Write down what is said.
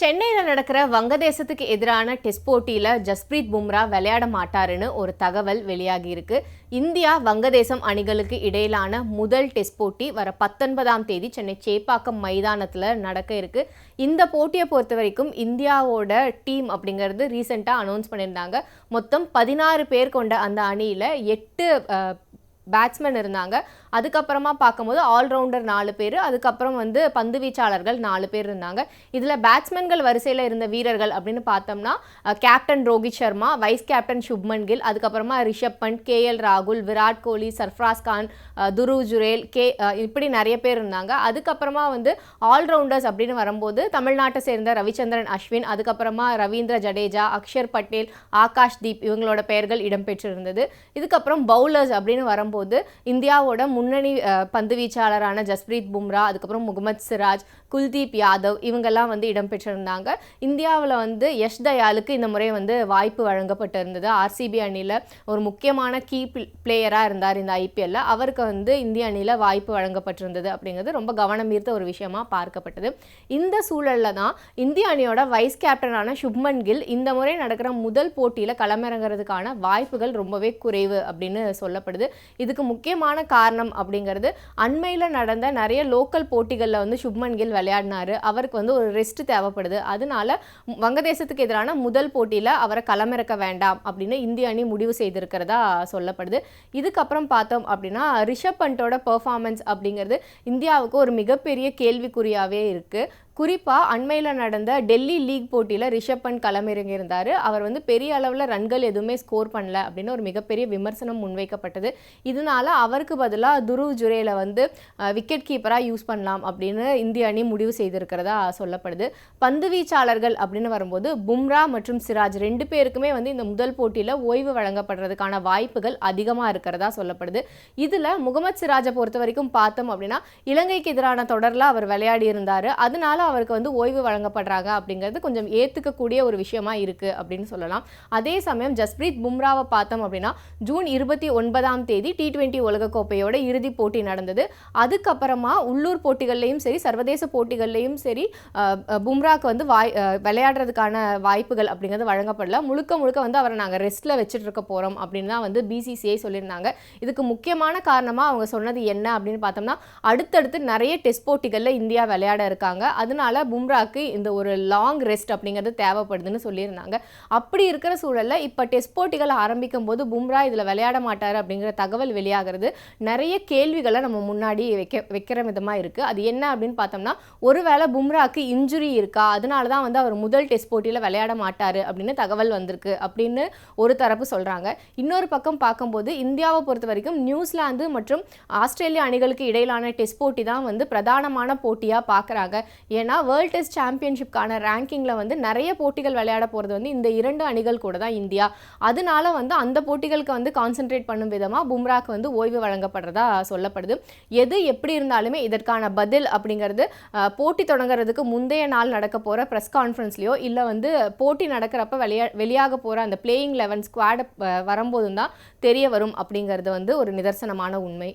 சென்னையில் நடக்கிற வங்கதேசத்துக்கு எதிரான டெஸ்ட் போட்டியில் ஜஸ்பிரீத் பும்ரா விளையாட மாட்டாருன்னு ஒரு தகவல் வெளியாகியிருக்கு இந்தியா வங்கதேசம் அணிகளுக்கு இடையிலான முதல் டெஸ்ட் போட்டி வர பத்தொன்பதாம் தேதி சென்னை சேப்பாக்கம் மைதானத்தில் நடக்க இருக்கு. இந்த போட்டியை பொறுத்த வரைக்கும் இந்தியாவோட டீம் அப்படிங்கிறது ரீசெண்டாக அனௌன்ஸ் பண்ணியிருந்தாங்க. மொத்தம் பதினாறு பேர் கொண்ட அந்த அணியில் எட்டு பேட்ஸ்மேன் இருந்தாங்க. அதுக்கப்புறமா பார்க்கும்போது ஆல்ரவுண்டர் நாலு பேர் அதுக்கப்புறம் வந்து பந்து வீச்சாளர்கள் நாலு பேர் இருந்தாங்க. இதில் பேட்ஸ்மேன்கள் வரிசையில் இருந்த வீரர்கள் அப்படின்னு பார்த்தோம்னா captain Rohit Sharma vice captain Shubman Gill அதுக்கப்புறமா ரிஷப் பண்ட் கே எல் ராகுல் விராட் கோலி சர்ஃப்ராஸ் கான் துருவ் ஜுரேல் கே இப்படி நிறைய பேர் இருந்தாங்க. அதுக்கப்புறமா வந்து ஆல்ரவுண்டர்ஸ் அப்படின்னு வரும்போது தமிழ்நாட்டை சேர்ந்த ரவிச்சந்திரன் அஸ்வின் அதுக்கப்புறமா ரவீந்திர ஜடேஜா அக்ஷர் பட்டேல் ஆகாஷ் தீப் இவங்களோட பெயர்கள் இடம்பெற்றிருந்தது இதுக்கப்புறம் பவுலர்ஸ் அப்படின்னு வரும்போது இந்தியாவோட முன்னணி பந்து வீச்சாளரான ஜஸ்பிரீத் பும்ரா அதுக்கப்புறம் முகமது சிராஜ் குல்தீப் யாதவ் இவங்கெல்லாம் வந்து இடம்பெற்றிருந்தாங்க இந்தியாவில் வந்து யஷ் தயாலுக்கு இந்த முறை வந்து வாய்ப்பு வழங்கப்பட்டிருந்தது. ஆர்சிபி அணியில் ஒரு முக்கியமான கீ பிளேயராக இருந்தார் இந்த ஐபிஎல்ல அவருக்கு வந்து இந்திய அணியில் வாய்ப்பு வழங்கப்பட்டிருந்தது அப்படிங்கிறது ரொம்ப கவனம் ஈர்த்த ஒரு விஷயமா பார்க்கப்பட்டது. இந்த சூழலில் தான் இந்திய அணியோட வைஸ் கேப்டனான சுப்மன் கில் இந்த முறை நடக்கிற முதல் போட்டியில் களமிறங்கிறதுக்கான வாய்ப்புகள் ரொம்பவே குறைவு அப்படின்னு சொல்லப்படுது. இதுக்கு முக்கியமான காரணம் அப்படிங்கிறது அண்மையில் நடந்த நிறைய லோக்கல் போட்டிகளில் வந்து சுப்மன் கில் விளையாடினாரு. அவருக்கு வந்து ஒரு ரெஸ்ட் தேவைப்படுது. அதனால வங்கதேசத்துக்கு எதிரான முதல் போட்டியில் அவரை களமிறக்க வேண்டாம் அப்படின்னு இந்திய அணி முடிவு செய்திருக்கிறதா சொல்லப்படுது. இதுக்கப்புறம் பார்த்தோம் அப்படின்னா ரிஷப் பண்டோட பெர்ஃபார்மன்ஸ் அப்படிங்கிறது இந்தியாவுக்கு ஒரு மிகப்பெரிய கேள்விக்குறியாகவே இருக்குது குறிப்பாக அண்மையில் நடந்த டெல்லி லீக் போட்டியில் ரிஷப் பண்ட் களமிறங்கியிருந்தார். அவர் வந்து பெரிய அளவில் ரன்கள் எதுவுமே ஸ்கோர் பண்ணல அப்படின்னு ஒரு மிகப்பெரிய விமர்சனம் முன்வைக்கப்பட்டது. இதனால அவருக்கு பதிலாக துருவ் ஜுரேல வந்து விக்கெட் கீப்பராக யூஸ் பண்ணலாம் அப்படின்னு இந்திய அணி முடிவு செய்திருக்கிறதா சொல்லப்படுது. பந்து வீச்சாளர்கள் அப்படின்னு வரும்போது பும்ரா மற்றும் சிராஜ் ரெண்டு பேருக்குமே வந்து இந்த முதல் போட்டியில் ஓய்வு வழங்கப்படுறதுக்கான வாய்ப்புகள் அதிகமாக இருக்கிறதா சொல்லப்படுது. இதில் முகமது சிராஜை பொறுத்த வரைக்கும் பார்த்தோம் அப்படின்னா இலங்கைக்கு எதிரான தொடரில் அவர் விளையாடி இருந்தார் அதனால அவருக்கு வந்து ஓய்வு வழங்கப்படுறாங்க அப்படிங்கிறது கொஞ்சம் ஏற்றுக்கக்கூடிய ஒரு விஷயமா இருக்குது அப்படின்னு சொல்லலாம். அதே சமயம் ஜஸ்பிரீத் பும்ராவை பார்த்தோம் அப்படின்னா ஜூன் இருபத்தி ஒன்பதாம் தேதி டி டுவெண்ட்டி உலகக்கோப்பையோட இறுதிப் போட்டி நடந்தது. அதுக்கப்புறமா உள்ளூர் போட்டிகள்லையும் சரி சர்வதேச போட்டிகள்லையும் சரி பும்ராக்கு வந்து வாய் விளையாடுறதுக்கான வாய்ப்புகள் அப்படிங்கிறது வழங்கப்படல. முழுக்க முழுக்க வந்து அவரை நாங்கள் ரெஸ்ட்டில் வச்சுட்டு இருக்க போகிறோம் அப்படின்னு தான் வந்து பிசிசிஐ சொல்லியிருந்தாங்க. இதுக்கு முக்கியமான காரணமாக அவங்க சொன்னது என்ன அப்படின்னு பார்த்தோம்னா அடுத்தடுத்து நிறைய டெஸ்ட் போட்டிகளில் இந்தியா விளையாட இருக்காங்க. அதனால பும்ராக்கு இந்த ஒரு லாங் ரெஸ்ட் அப்படிங்கிறது தேவைப்படுதுன்னு சொல்லியிருந்தாங்க. அப்படி இருக்கிற சூழலில் இப்போ டெஸ்ட் போட்டிகள் ஆரம்பிக்கும் போது பும்ரா இதில் விளையாட மாட்டார் அப்படிங்கிற தகவல் வெளியாகிறது. நிறைய கேள்விகளை நம்ம முன்னாடி வைக்க வைக்கிற விதமாக இருக்குது அது என்ன அப்படின்னு பார்த்தோம்னா ஒருவேளை பும்ராக்கு இன்ஜுரி இருக்கா? அதனால தான் வந்து அவர் முதல் டெஸ்ட் போட்டியில் விளையாட மாட்டார் அப்படின்னு தகவல் வந்திருக்கு அப்படின்னு ஒரு தரப்பு சொல்கிறாங்க இன்னொரு பக்கம் பார்க்கும்போது இந்தியாவை பொறுத்த வரைக்கும் நியூசிலாந்து மற்றும் ஆஸ்திரேலிய அணிகளுக்கு இடையிலான டெஸ்ட் போட்டி தான் வந்து பிரதானமான போட்டியாக பார்க்குறாங்க. ஏன்னா வேர்ல்ட் டெஸ்ட் சாம்பியன்ஷிப்கான ரேங்கிங்கில் வந்து நிறைய போட்டிகள் விளையாட போகிறது வந்து இந்த இரண்டு அணிகள் கூட தான் இந்தியா. அதனால வந்து அந்த போட்டிகளுக்கு வந்து கான்சென்ட்ரேட் பண்ணும் விதமாக பும்ராக்கு வந்து ஓய்வு வழங்கப்படுறதா சொல்லப்படுது. எது எப்படி இருந்தாலுமே இதற்கான பதில் அப்படிங்கிறது போட்டி தொடங்குறதுக்கு முந்தைய நாள் நடக்க போகிற ப்ரெஸ் கான்ஃபரன்ஸ்லையோ இல்லை வந்து போட்டி நடக்கிறப்ப வெளியா வெளியாக போகிற அந்த பிளேயிங் லெவன் ஸ்குவாட் வரும்போதும் தான் தெரிய வரும் அப்படிங்கிறது வந்து ஒரு நிதர்சனமான உண்மை.